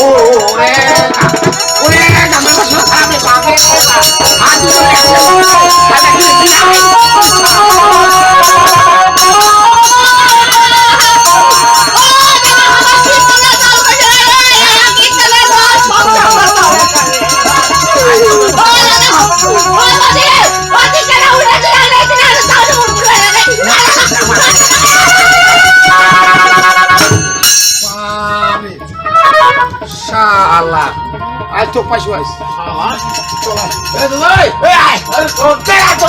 ওরে ওরে তো পাশে আইস এই তো ভাই এই আয় আরে তোর তেরা তো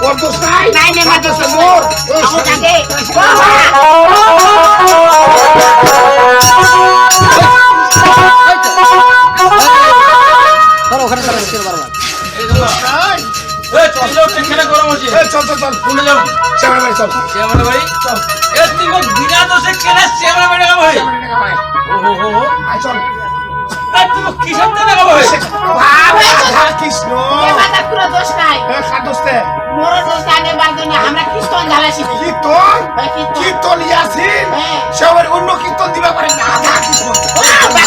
ওর দোষ নাই নাই, নেমা দোষ দোষ মোর নাই। এই আমাকে শালা। এই তো ভাই এই চল যাও টেনশনে গরম হচ্ছে এই চল চল চল কোনে যাও শ্যামলা ভাই চল চেয়ারম্যান ভাই এ তুই মোক বিনা দোষে কেনে চেয়ারম্যান ভাই দেখাবো ভাই শ্যামলা চল। কৃষ্ণ দোষ নাই। এ দোষ নাই নেবার জন্য আমরা কীর্তন কীর্তন। ইয়াসিন? হ্যাঁ। সবার অন্য কীর্তন দিবা পারে না। কৃষ্ণ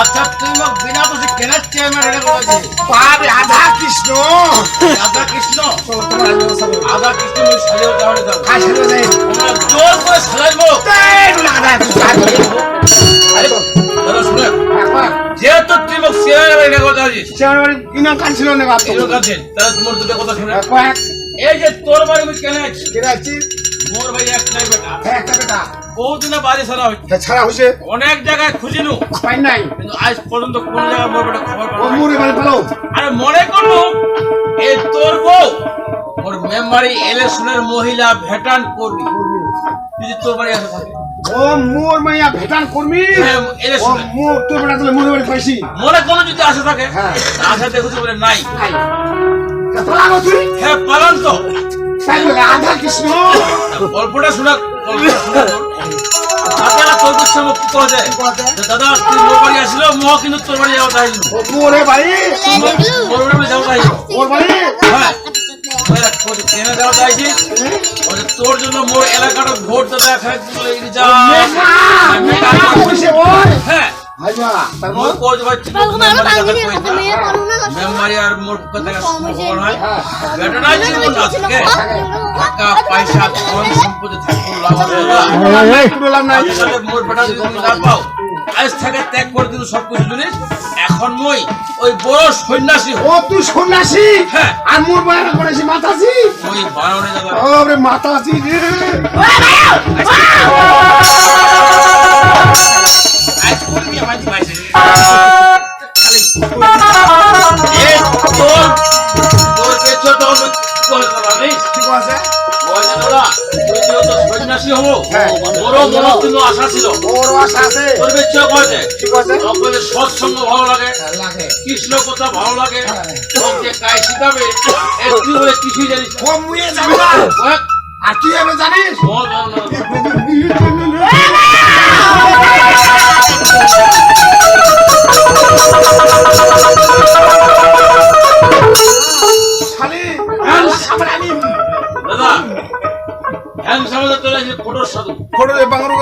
আচ্ছা তুই মোক বিনা দোষে কেনে চেয়ারম্যান এটা বলেছিস পাবে রাধা কৃষ্ণ। রাধা কৃষ্ণ? রাধা কৃষ্ণ মুই সাজিয়ে তাহলে দাও খাই ছেড়ে যাই জোর করে সাজাইবো রাধা কৃষ্ণ। আরে দাদা শুনে। যেহেতু তুই মোক চেয়ারম্যান এটা কথা আছিস চেয়ার ইনাম কান না বাপ? এরকম কাছে তাহলে তোমার দুটো কথা শুনে। এই যে তোর বাড়ি কেনে আছি আছি মোর ভাই এক নাই বেটা। হ্যাঁ একটা বেটা। বহুদিনে বাড়ি ছাড়া হয়েছে হ্যাঁ ছাড়া হয়েছে অনেক জায়গায় খুঁজিনু। পাই নাই। কিন্তু আজ পর্যন্ত কোন জায়গায় মোর বেটা খবর। মুড়ে বাড়ি ভালো আরে মনে করলু এই তোর বউ ওর মেম্বারি ইলেকশনের মহিলা ভেটান করবি তুই যে তোর বাড়ি আসে থাকে। ও মোর মাইয়া ভেটান কর্মী? হ্যাঁ, ও মোর তোর বেটা তাহলে মুড়ে বাড়ি পাইছি। মনে করল যদি আসে থাকে হ্যাঁ। আসে দেখুছি বলে নাই। পালাগো তুই। হ্যাঁ পালন তো। রাধা কৃষ্ণ। গল্পটা শোনা দাদা তুই মোর বাড়ি আসিল মহ কিন্তু তোর বাড়ি যাওয়া চাইছিল ও মোরে বাড়ি? মোর বাড়ি? যাওয়া হ্যাঁ কেনে দেওয়া তোর জন্য মোর এলাকাটা ভোট দাদা খাইতে মেম্বারি আর মোর কথা খবর বেটা জীবন না টাকা পয়সা ধন সম্পত্তি থাকব লাভ হবে না। পুরোলাম নাই। আজ কালে মোর বেটা যদি তুমি না পাও আজ থেকে ত্যাগ করে দিল সব কিছু জিনিস। এখন মই ওই বড় সন্ন্যাসী ও তুই সন্ন্যাসী? হ্যাঁ। আর মোর বাড়ি করেছি মাতাজি? ওই ওরে মাতাজি রে। আজ করে দিয়ে মাঝি পাইছে এ তোর তোর কে ছোট হবে তোর ঠিক আছে ওই তুই যেহেতু সন্ন্যাসী হব হ্যাঁ। বড় কিন্তু আশা ছিল ওর আশা আছে তোর বেচ্ছে কয়েছে ঠিক আছে সকলে সৎসঙ্গ ভালো লাগে লাগে কৃষ্ণ কথা ভালো লাগে হ্যাঁ। যে কাজ শিখাবে একটু কিছুই জানিস না। মুয়ে যাব আর তুই আমি জানিস মন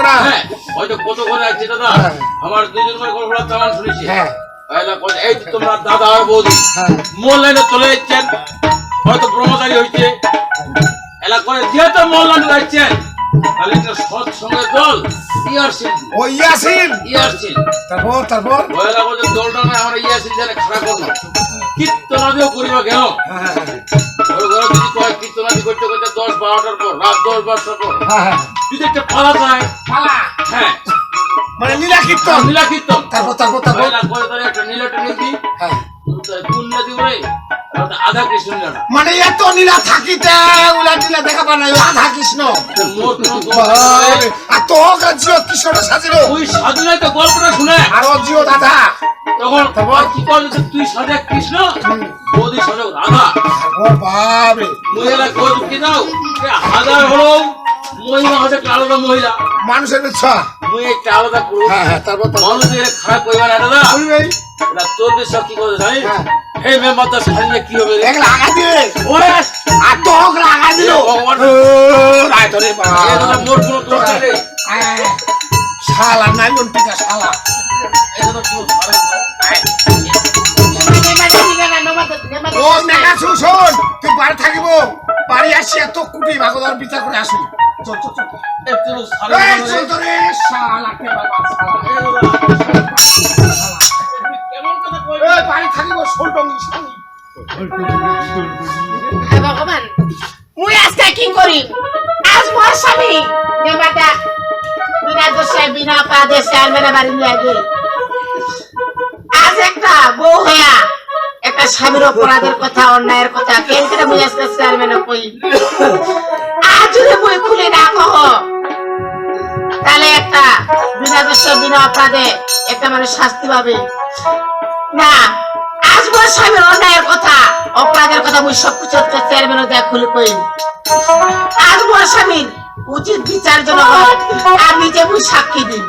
হ্যাঁ হ্যাঁ হয়তো কত করে দাদা। হ্যাঁ। আমার দুজন করে তেমন শুনেছি। হ্যাঁ। এই তোমরা দাদা আর বৌদি হ্যাঁ। লাইনে চলে যাচ্ছেন। হয়তো ব্রহ্মচারী হইছে এলা করে যেহেতু মোল লাইনে যাচ্ছেন তাহলে দল। ও ইয়াসিন তারপর তারপর? দলটা না আমরা খারাপ করল কীর্তনাদিও করিবা কেন? ওর যদি কয় কীর্তনাদি করতে করতে দশ বারোটার পর রাত দশ বারোটার পর যদি একটা পালা যায় পালা? হ্যাঁ। মানে লীলা কীর্তন? তারপর তারপর তারপর? একটা নীলা টেনে দিই হ্যাঁ। রে আধা কৃষ্ণ মানে এত নীলা থাকিতে উলা দিলা দেখা কৃষ্ণ দোষ বাবারে, নাই। আর তো জিও কৃষ্ণটা সাজিল। তুই নাই তো গল্পটা শুনে আর জিও দাদা। তখন? কি করলি তুই সাজে কৃষ্ণ বৌদি সাজে রাধা ও মহিলা কি দাও হাজার হলো মহিলা হচ্ছে একটা আলাদা মহিলা মানুষের ইচ্ছা। মুই একটা আলাদা করব হ্যাঁ হ্যাঁ তারপর খারাপ কইবা না দাদা এটা তোর দেশ কি করে জানিস। এই মেম্বারটা সাজলে কি হবে এক লাগা দিয়ে। ওরে! আর তো লাগা দিল। ভগবান। রায় তো এ বাবা মোর কোনো দোষ নাই শালা। টিকা শালা নাই। ও মেঘা শোন শোন। তুই বাড়ি থাকিব। বাড়ি আসি এত কুটি ভাগদার বিচার করে আসুন চল চল চল। মানে- চল তো রে শালা কে বাবা শালা। মুই করি আজ একটা বউ একটা স্বামীর অপরাধের কথা, অন্যায়ের কথা, কেন মুই আজকে চেয়ারম্যানে কই? আজ যদি বই খুলে না কহ, তাহলে একটা বিনা দোষে, বিনা অপরাধে একটা মানুষ শাস্তি পাবে। না মোর স্বামীর অন্যায়ের কথা, অপরাধের কথা মুই সব কিছু চেয়ারম্যানের দেয়া খুলে কই মোর স্বামীর উচিত বিচার জন্য আর নিজে মুই সাক্ষী দিন